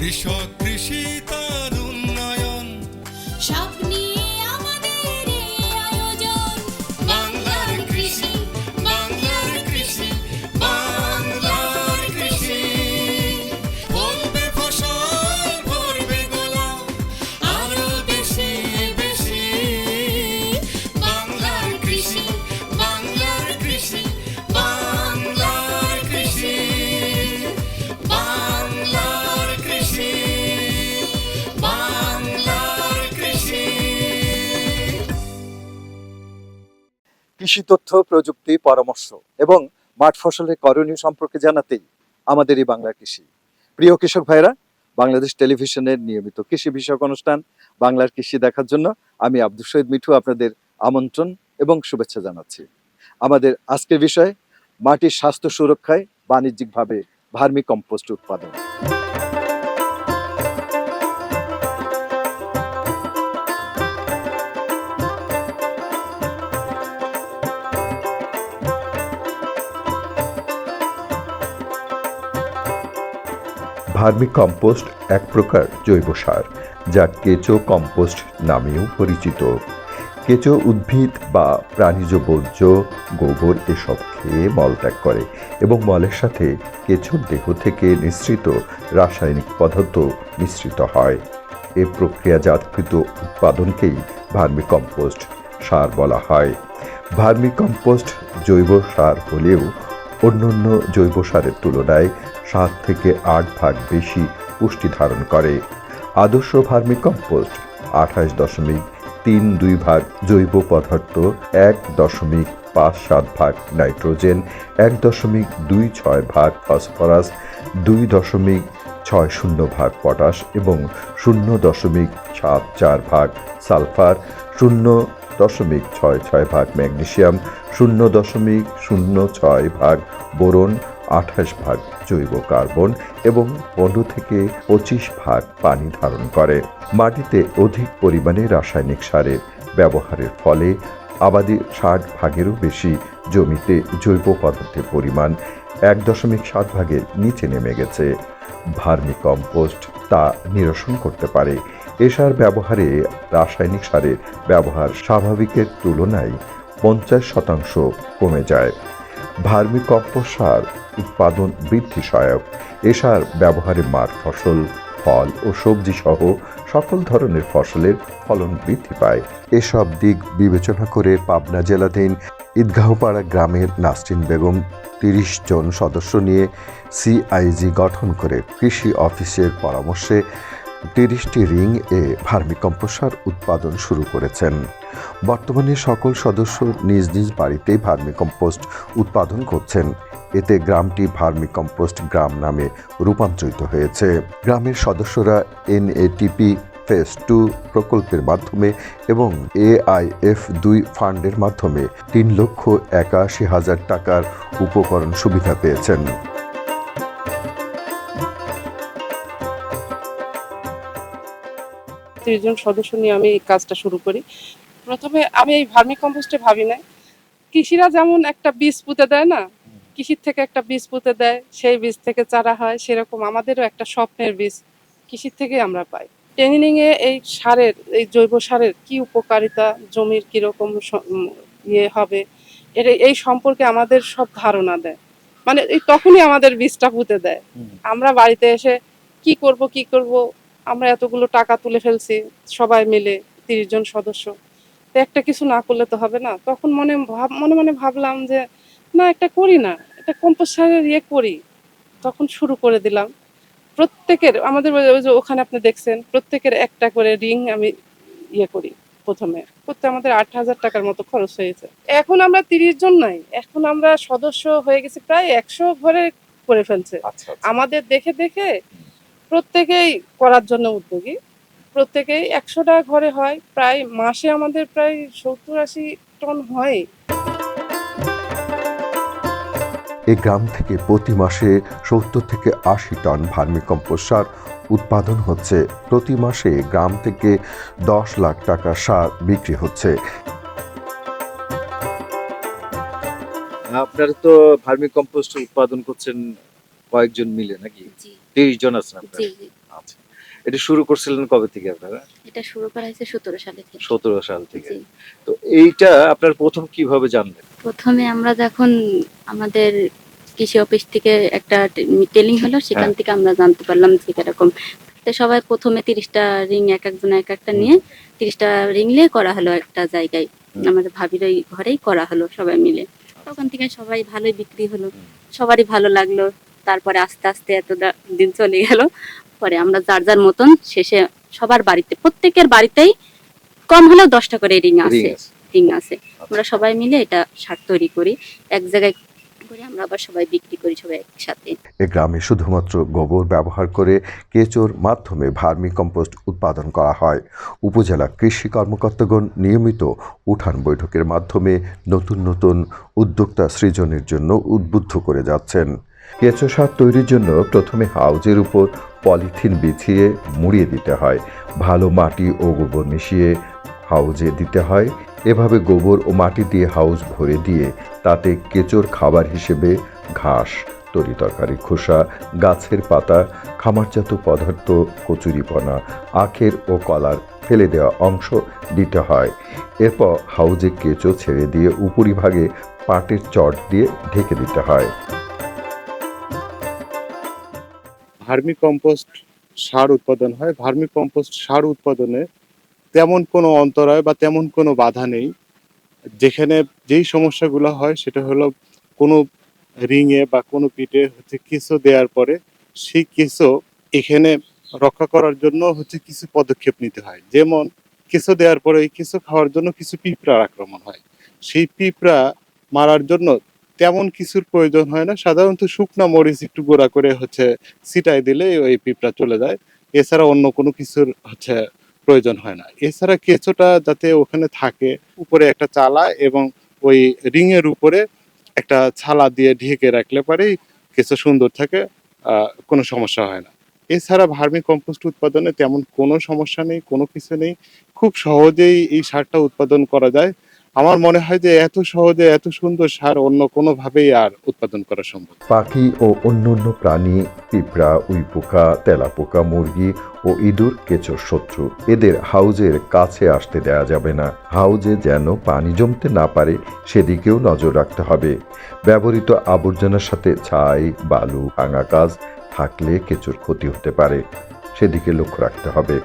কৃষক কৃষি তার কৃষি তথ্য, প্রযুক্তি, পরামর্শ এবং মাঠ ফসলের করণীয় সম্পর্কে জানাতেই আমাদের এই বাংলা কৃষি। প্রিয় কৃষক ভাইরা বাংলাদেশ টেলিভিশনের নিয়মিত কৃষি বিষয়ক অনুষ্ঠান বাংলার কৃষি দেখার জন্য আমি আব্দুল শহীদ মিঠু আপনাদের আমন্ত্রণ এবং শুভেচ্ছা জানাচ্ছি। আমাদের আজকের বিষয়, মাটির স্বাস্থ্য সুরক্ষায় বাণিজ্যিকভাবে ভার্মি কম্পোস্ট উৎপাদন। ভার্মি কম্পোস্ট এক প্রকার জৈব সার, যা কেঁচো কম্পোস্ট নামেও পরিচিত। কেঁচো উদ্ভিদ বা প্রাণীজ বর্জ্য, গোবর এসব খেয়ে মলত্যাগ করে এবং মলের সাথে কেঁচোর দেহ থেকে নিঃসৃত রাসায়নিক পদার্থ মিশ্রিত হয়। এ প্রক্রিয়াজাতকৃত উৎপাদনকেই ভার্মি কম্পোস্ট সার বলা হয়। ভার্মি কম্পোস্ট জৈব সার হলেও অন্যান্য জৈব সারের তুলনায় সাত থেকে আট ভাগ বেশি পুষ্টি ধারণ করে। আদর্শ ভার্মি কম্পোস্ট আঠাশ দশমিক তিন দুই ভাগ জৈব পদার্থ, এক দশমিক পাঁচ সাত ভাগ নাইট্রোজেন, এক দশমিক দুই ছয় ভাগ ফসফরাস, দুই দশমিক ছয় শূন্য ভাগ পটাশ এবং শূন্য দশমিক সাত চার ভাগ সালফার, শূন্য দশমিক ছয় ছয় ভাগ ম্যাগনেশিয়াম শূন্য দশমিক শূন্য ছয় ভাগ বোরন, আঠাশ ভাগ জৈব কার্বন এবং পনেরো থেকে পঁচিশ ভাগ পানি ধারণ করে। মাটিতে অধিক পরিমাণে রাসায়নিক সারের ব্যবহারের ফলে আবাদি ষাট ভাগেরও বেশি জমিতে জৈব পদার্থের পরিমাণ এক দশমিক সাত ভাগের নিচে নেমে গেছে। ভার্মি কম্পোস্ট তা নিরসন করতে পারে। এ সার ব্যবহারে রাসায়নিক সারের ব্যবহার স্বাভাবিকের তুলনায় পঞ্চাশ শতাংশ কমে যায়। ভার্মি কম্পোস্ট সার উৎপাদন বৃদ্ধি সহায়ক। এ সার ব্যবহারে মাঠ ফসল, ফল ও সবজি সহ সকল ধরনের ফসলের ফলন বৃদ্ধি পায়। এসব দিক বিবেচনা করে পাবনা জেলাধীন ঈদগাহপাড়া গ্রামের নাসরিন বেগম তিরিশ জন সদস্য নিয়ে সিআইজি গঠন করে কৃষি অফিসের পরামর্শে তিরিশটি রিং এ ভার্মিকম্পোস্ট সার উৎপাদন শুরু করেছেন। বর্তমানে সকল সদস্য নিজ নিজ বাড়িতেই ভার্মিকম্পোস্ট উৎপাদন করছেন। এতে গ্রামটি ভার্মিকম্পোস্ট গ্রাম নামে রূপান্তরিত হয়েছে। গ্রামের সদস্যরা এনএটিপি ফেস টু প্রকল্পের মাধ্যমে এবং এআইএফ দুই ফান্ডের মাধ্যমে তিন লক্ষ একাশি হাজার টাকার উপকরণ সুবিধা পেয়েছেন। তিরিশ জন সদস্য নিয়ে আমি এই কাজটা শুরু করি। প্রথমে আমি এই ভার্মি কম্পোস্টে ভাবি না কৃষিরা যেমন একটা বীজ পুঁতে দেয় না কৃষির থেকে একটা বীজ পুঁতে দেয় সেই বীজ থেকে চারা হয় সেরকম আমাদেরও একটা স্বপ্নের বীজ কৃষির থেকে আমরা পাই। ট্রেনিং এ এই সারের এই জৈব সারের কি উপকারিতা জমির কীরকম ইয়ে হবে এর এই সম্পর্কে আমাদের সব ধারণা দেয়। মানে তখনই আমাদের বীজটা পুঁতে দেয়। আমরা বাড়িতে এসে কি করব কি করব আমরা এতগুলো টাকা তুলে ফেলছি সবাই মিলে তিরিশ জন সদস্য। তো একটা কিছু না করলে তো হবে না। তখন মনে ভাব মনে মনে ভাবলাম যে না একটা করি না। একটা কম্পোস্ট সারের ইয়ে করি। তখন শুরু করে দিলাম। প্রত্যেকের আমাদের ওই- যে ওখানে আপনি দেখছেন প্রত্যেকের একটা করে রিং আমি ইয়ে করি প্রথমে। করতে আমাদের আট হাজার টাকার মতো খরচ হয়েছে। এখন আমরা তিরিশ জন নাই। এখন আমরা সদস্য হয়ে গেছি প্রায় একশো ঘরে করে ফেলছে। আচ্ছা। আমাদের দেখে দেখে প্রত্যেকেই করার জন্য উদ্যোগী। প্রত্যেকেই একশোটা ঘরে হয় প্রায় মাসে আমাদের প্রায় সত্তর আশি টন হয়। এই গ্রাম থেকে প্রতি মাসে সত্তর থেকে আশি টন ভার্মিকম্পোস্ট সার উৎপাদন হচ্ছে। প্রতি মাসে গ্রাম থেকে দশ লাখ টাকা সার বিক্রি হচ্ছে। আপনারা তো ভার্মি কম্পোস্ট উৎপাদন করছেন কয়েকজন মিলে নাকি? জি তিরিশ জন আছেন আপনারা? আচ্ছা। এটা শুরু করছিলেন কবে থেকে আপনারা? এটা শুরু করা হয়েছে সতেরো সালে থেকে। সতেরো সাল থেকে। তো এইটা আপনার প্রথম কীভাবে জানলেন? প্রথমে আমরা যখন আমাদের কৃষি অফিস থেকে একটা টেলিং হলো সেখান হ্যাঁ। থেকে আমরা জানতে পারলাম যে এরকম তো সবাই প্রথমে তিরিশটা রিং এক একজন এক একটা নিয়ে তিরিশটা রিং নিয়ে করা হলো একটা জায়গায়। আমাদের ভাবির ওই ঘরেই করা হলো সবাই মিলে। তখন থেকে সবাই ভালোই বিক্রি হলো। সবারই ভালো লাগল। তারপরে আস্তে আস্তে এত দিন চলে গেল। পরে আমরা যার যার মতন শেষে সবার বাড়িতে প্রত্যেকের বাড়িতেই কম হলেও দশটা করে রিং আছে আছে। রিং আছে। আমরা সবাই মিলে এটা সার তৈরি করি। এক জায়গায় করে আমরা আবার সবাই বিক্রি করি সবাই একসাথে। এ গ্রামে শুধুমাত্র গোবর ব্যবহার করে কেঁচোর মাধ্যমে ভার্মি কম্পোস্ট উৎপাদন করা হয়। উপজেলা কৃষি কর্মকর্তাগণ নিয়মিত উঠান বৈঠকের মাধ্যমে নতুন নতুন উদ্যোক্তা সৃজনের জন্য উদ্বুদ্ধ করে যাচ্ছেন। কেঁচো সার তৈরির জন্য প্রথমে হাউজের উপর পলিথিন বিছিয়ে মুড়িয়ে দিতে হয়। ভালো মাটি ও গোবর মিশিয়ে হাউজে দিতে হয়। এভাবে গোবর ও মাটি দিয়ে হাউজ ভরে দিয়ে তাতে কেঁচোর খাবার হিসেবে ঘাস, তরি তরকারি, খোসা, গাছের পাতা, খামারজাত পদার্থ, কচুরিপনা, আখের ও কলার ফেলে দেওয়া অংশ দিতে হয়। এরপর হাউজে কেঁচো ছেড়ে দিয়ে উপরিভাগে পাটের চট দিয়ে ঢেকে দিতে হয়। ভার্মি কম্পোস্ট সার উৎপাদন হয়। ভার্মি কম্পোস্ট সার উৎপাদনে তেমন কোনো অন্তরায় বা তেমন কোনো বাধা নেই। যেখানে যেই সমস্যাগুলো হয়, সেটা হলো কোনো রিংয়ে বা কোনো পিঠে হচ্ছে কেঁচো দেওয়ার পরে সেই কেঁচো এখানে রক্ষা করার জন্য হচ্ছে কিছু পদক্ষেপ নিতে হয়। যেমন কেঁচো দেওয়ার পরে এই কেঁচো খাওয়ার জন্য কিছু পিঁপড়ার আক্রমণ হয়। সেই পিঁপড়া মারার জন্য তেমন কিছুর প্রয়োজন হয় না। সাধারণত শুকনো মরিচ একটু গোড়া করে হচ্ছে ছিটাই দিলে ওই পিঁপড়া চলে যায়। এছাড়া অন্য কোনো কিছুর হচ্ছে প্রয়োজন হয় না। এছাড়া কেঁচোটা যাতে ওখানে থাকে, উপরে একটা চালা এবং ওই রিং এর উপরে একটা ছালা দিয়ে ঢেকে রাখলে পরেই কেঁচো সুন্দর থাকে কোনো সমস্যা হয় না। এছাড়া ভার্মি কম্পোস্ট উৎপাদনে তেমন কোনো সমস্যা নেই, কোনো কিছু নেই। খুব সহজেই এই সারটা উৎপাদন করা যায়। আমার মনে হয় যে এত সহজে, এত সুন্দর সার অন্য কোনোভাবেই আর উৎপাদন করা সম্ভব পাখি ও অন্যান্য প্রাণী, পিঁপড়া, উইপোকা, তেলাপোকা, মুরগি ও ইঁদুর কেঁচোর শত্রু, এদের হাউজের কাছে আসতে দেয়া যাবে না। হাউজে যেন পানি জমতে না পারে, সেদিকেও নজর রাখতে হবে। ব্যবহৃত আবর্জনার সাথে ছাই, বালু, ভাঙা কাজ থাকলে কেঁচোর ক্ষতি হতে পারে, সেদিকে লক্ষ্য রাখতে হবে।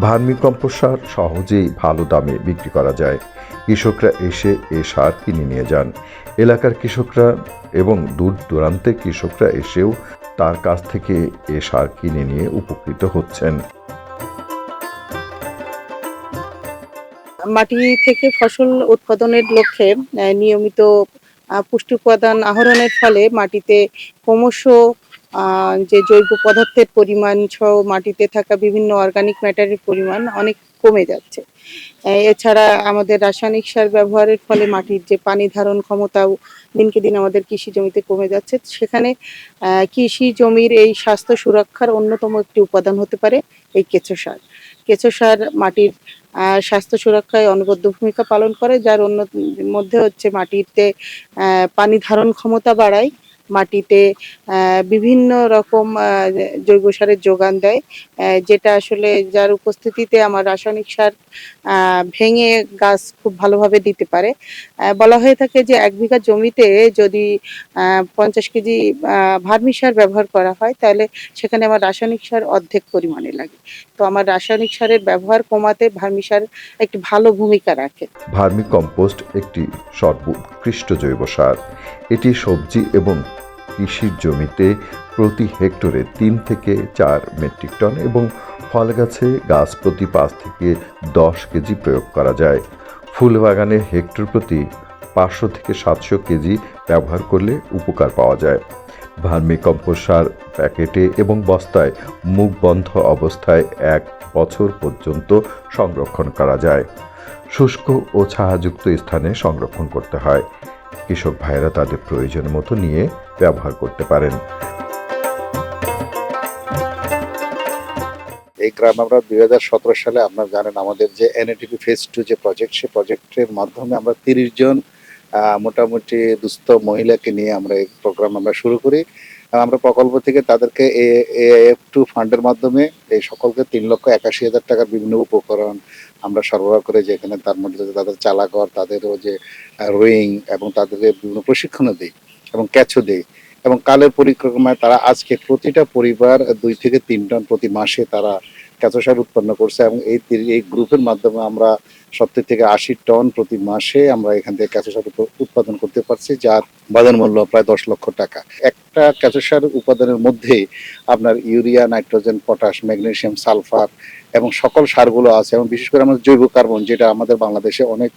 ভার্মি কম্পোস্ট সার সহজেই ভালো দামে বিক্রি করা যায়। কৃষকরা এসে এ সার কিনে নিয়ে যান। এলাকার কৃষকরা এবং দূর দূরান্তের কৃষকরা এসেও তার কাছ থেকে এ সার কিনে নিয়ে উপকৃত হচ্ছেন। মাটি থেকে ফসল উৎপাদনের লক্ষ্যে নিয়মিত পুষ্টি উপাদান আহরণের ফলে মাটিতে ক্রমশ যে জৈব পদার্থের পরিমাণ সহ মাটিতে থাকা বিভিন্ন অর্গানিক ম্যাটারের পরিমাণ অনেক কমে যাচ্ছে। এছাড়া আমাদের রাসায়নিক সার ব্যবহারের ফলে মাটির যে পানি ধারণ ক্ষমতাও দিনকে দিন আমাদের কৃষি জমিতে কমে যাচ্ছে। সেখানে কৃষি জমির এই স্বাস্থ্য সুরক্ষার অন্যতম একটি উপাদান হতে পারে এই কেঁচো সার। কেঁচো সার মাটির স্বাস্থ্য সুরক্ষায় অনবদ্য ভূমিকা পালন করে, যার অন্য মধ্যে হচ্ছে মাটিতে পানি ধারণ ক্ষমতা বাড়ায়। মাটিতে বিভিন্ন রকম জৈব সারের যোগান দেয় যেটা আসলে যার উপস্থিতিতে আমার রাসায়নিক সার ভেঙে গাছ খুব ভালোভাবে দিতে পারে। বলা হয়ে থাকে যে এক বিঘা জমিতে যদি পঞ্চাশ কেজি ভার্মি সার ব্যবহার করা হয়, তাহলে সেখানে আমার রাসায়নিক সার অর্ধেক পরিমাণে লাগে। তো আমার রাসায়নিক সারের ব্যবহার কমাতে ভার্মি সার একটি ভালো ভূমিকা রাখে। ভার্মি কম্পোস্ট একটি সর্বোৎকৃষ্ট জৈব সার। এটি সবজি এবং কৃষির জমিতে প্রতি হেক্টরে তিন থেকে চার মেট্রিক টন এবং ফল গাছে গাছ প্রতি পাঁচ থেকে দশ কেজি প্রয়োগ করা যায়। ফুল বাগানে হেক্টর প্রতি পাঁচশো থেকে সাতশো কেজি ব্যবহার করলে উপকার পাওয়া যায়। ভার্মি সার প্যাকেটে এবং বস্তায় মুখ বন্ধ অবস্থায় এক বছর পর্যন্ত সংরক্ষণ করা যায়। শুষ্ক ও ছায়াযুক্ত স্থানে সংরক্ষণ করতে হয়। কৃষক ভাইয়েরা তাদের প্রয়োজন মতো নিয়ে ব্যবহার করতে পারেন। এই গ্রাম আমরা দুই হাজার সতেরো সালে আপনার জানেন আমাদের যে এনএটিপি ফেজ টু যে প্রজেক্ট সেই প্রজেক্টের মাধ্যমে আমরা তিরিশ জন মোটামুটি দুস্থ মহিলাকে নিয়ে আমরা এই প্রোগ্রাম আমরা শুরু করি। আমরা প্রকল্প থেকে তাদেরকে এফ টু ফান্ডের মাধ্যমে এই সকলকে তিন লক্ষ একাশি হাজার টাকার বিভিন্ন উপকরণ আমরা সরবরাহ করে যেখানে তার মধ্যে তাদের চালাঘর, তাদেরও যে রোয়িং এবং তাদেরকে বিভিন্ন প্রশিক্ষণও দিই এবং ক্যাচও দিই এবং কালের পরিক্রমায় তারা আজকে প্রতিটা পরিবার দুই থেকে তিন টন প্রতি মাসে তারা কেঁচো উৎপন্ন করছে এবং এই এই গ্রুপের মাধ্যমে আমরা সত্তর থেকে আশি টন প্রতি মাসে আমরা এখান থেকে কেঁচো উৎপাদন করতে পারছি, যার বাজার মূল্য প্রায় দশ লক্ষ টাকা। একটা কেঁচো সার উপাদানের মধ্যে আপনার urea, nitrogen, potash, magnesium, sulphur এবং সকল সারগুলো আছে এবং বিশেষ করে আমাদের জৈব কার্বন, যেটা আমাদের বাংলাদেশে অনেক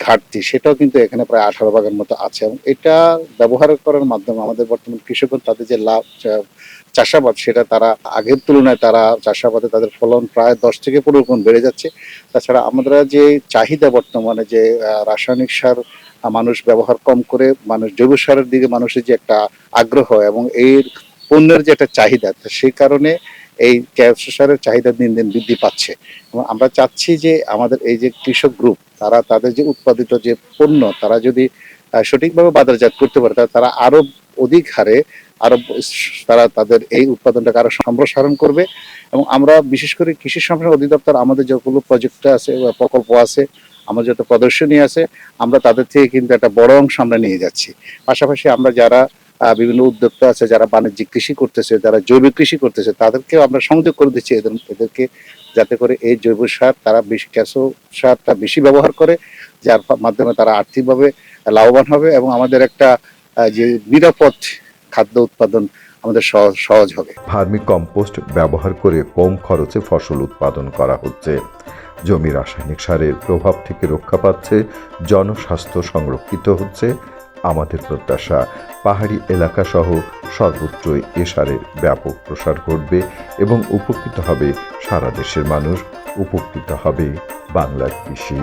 ঘাটতি, সেটাও কিন্তু এখানে প্রায় আঠারো ভাগের মতো আছে। এবং এটা ব্যবহার করার মাধ্যমে আমাদের বর্তমান কৃষকগণ তাদের যে লাভ চাষাবাদ, সেটা তারা আগের তুলনায় তারা চাষাবাদে তাদের ফলন প্রায় দশ থেকে পনেরো গুণ বেড়ে যাচ্ছে। তাছাড়া আমরা যে চাহিদা বর্তমানে যে রাসায়নিক সার মানুষ ব্যবহার কম করে, মানুষ জৈব সারের দিকে মানুষের যে একটা আগ্রহ এবং এর পণ্যের যে একটা চাহিদা সেই কারণে এই সারের চাহিদা দিন দিন বৃদ্ধি পাচ্ছে। এবং আমরা চাচ্ছি যে আমাদের এই যে কৃষক গ্রুপ তারা তাদের যে উৎপাদিত যে পণ্য, তারা যদি সঠিকভাবে বাজারজাত করতে পারে তাহলে তারা আরও অধিক হারে আরও তারা তাদের এই উৎপাদনটাকে আরও সম্প্রসারণ করবে। এবং আমরা বিশেষ করে কৃষি সম্প্রসারণ অধিদপ্তর, আমাদের যতগুলো প্রজেক্ট আছে প্রকল্প আছে, আমাদের যত প্রদর্শনী আছে, আমরা তাদের থেকে কিন্তু একটা বড় অংশ আমরা নিয়ে যাচ্ছি। পাশাপাশি আমরা যারা বিভিন্ন উদ্যোক্তা আছে যারা বাণিজ্যিক কৃষি করতেছে, যারা জৈবিক কৃষি করতেছে, তাদেরকেও আমরা সংযোগ করে দিচ্ছি এদের এদেরকে যাতে করে এই জৈব সার তারা বেশি ক্যাসো সারটা বেশি ব্যবহার করে, যার মাধ্যমে তারা আর্থিকভাবে লাভবান হবে এবং আমাদের একটা যে নিরাপদ খাদ্য উৎপাদন আমাদের সহজ সহজ হবে। ভার্মি কম্পোস্ট ব্যবহার করে কম খরচে ফসল উৎপাদন করা হচ্ছে। জমি রাসায়নিক সারের প্রভাব থেকে রক্ষা পাচ্ছে, জনস্বাস্থ্য সংরক্ষিত হচ্ছে আমাদের প্রত্যাশা। পাহাড়ি এলাকাসহ সর্বত্রই এ সারের ব্যাপক প্রসার ঘটবে এবং উপকৃত হবে সারা দেশের মানুষ। উপকৃত হবে বাংলার কৃষি।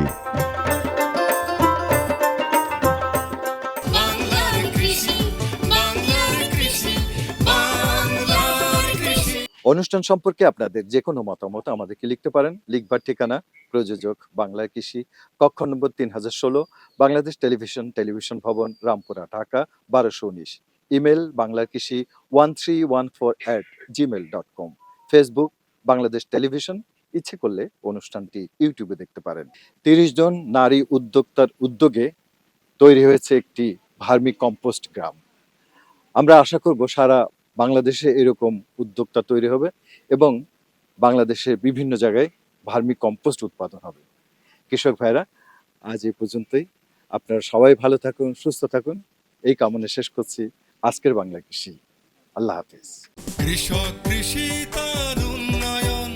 অনুষ্ঠান সম্পর্কে আপনাদের যে কোনো মতামত আমাদেরকে লিখতে পারেন। লিখবার ঠিকানা, প্রযোজক, বাংলার কৃষি, কক্ষ নম্বর তিন হাজার ষোলো, বাংলাদেশ টেলিভিশন টেলিভিশন ভবন, রামপুরা, ঢাকা, বারোশো উনিশ। ইমেল, বাংলার কৃষি, one three one four at Gmail dot com. Facebook, Bangladesh television, ইচ্ছে করলে অনুষ্ঠানটি ইউটিউবে দেখতে পারেন। তিরিশ জন নারী উদ্যোক্তার উদ্যোগে তৈরি হয়েছে একটি ভার্মি কম্পোস্ট গ্রাম। আমরা আশা করব সারা বাংলাদেশে এরকম উদ্যোক্তা তৈরি হবে এবং বাংলাদেশের বিভিন্ন জায়গায় ভার্মি কম্পোস্ট উৎপাদন হবে। কৃষক ভাইরা আজ এই পর্যন্তই। আপনারা সবাই ভালো থাকুন সুস্থ থাকুন। এই কামনা শেষ করছি। আজকের বাংলা কৃষি। আল্লাহ হাফিজ। কৃষক কৃষি তার উন্নয়ন।